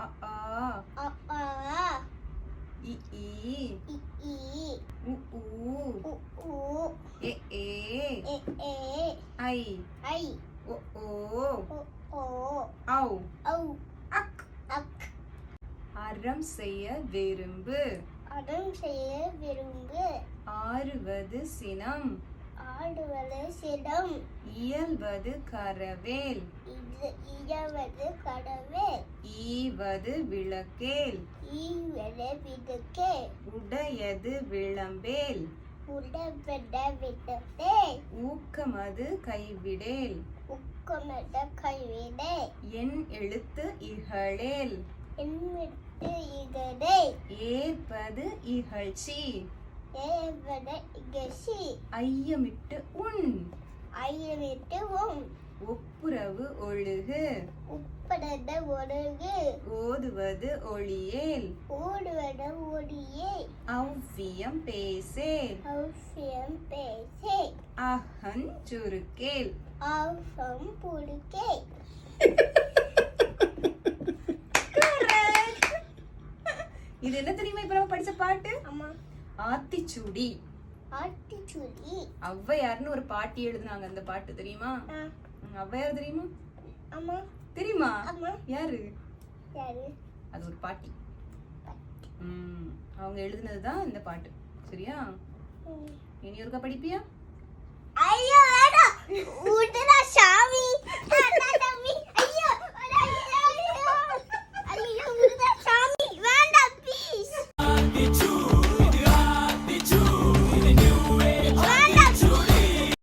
அ ஆ அ ஆ இ ஈ இ. ஈ உ. ஊ உ. ஊ எ ஏ. எ ஏ. ஐ. ஐ. ஒ ஓ. ஓ ஓ. ஔ. ஔ. அக். அக். அறம் செய்ய விரும்பு. அடம் செய்ய விரும்பு. ஆறுவது சினம். ஆடுவது சிடம் இயல்வது கரவேல். கடவே ஈவது விளக்கேல். உடையது விளம்பேல். ஊக்கமது கைவிடேல். உக்கமத கைவிடே என் எழுத்து இகழேல். என்விட்டு இதடே ஏற்பது இகழ்ச்சி. ஏவத இகசி ஐயமிட்டு உண். ஐயமிட்டு உம் ஒப்புரவு ஒழுகு. உப்படத ஒழுகு. ஓதுவது ஒளியேல். ஓடுவத ஒடியே ஔவியம் பேசேல் அவசியம் பேசே. அகன் சுருக்கேல். அவசம் புடுக்கே இது என்ன தெரியுமா இப்ப நம்ம படிச்ச பாட்டு? அம்மா ஆத்திச்சூடி. ஆட்டிச்சுடி ஔவையார்னு ஒரு பாட்டி எழுதுனாங்க அந்த பாட்டு தெரியுமா? ஔவையார் தெரியுமா? அம்மா. தெரியுமா? அம்மா. யாரு? யாரு? அது ஒரு பாட்டி. ம். அவங்க எழுதுனது தான் இந்த பாட்டு. சரியா. இனி ஒருக்கா படிப்பியா? ஐயோ வேணாம்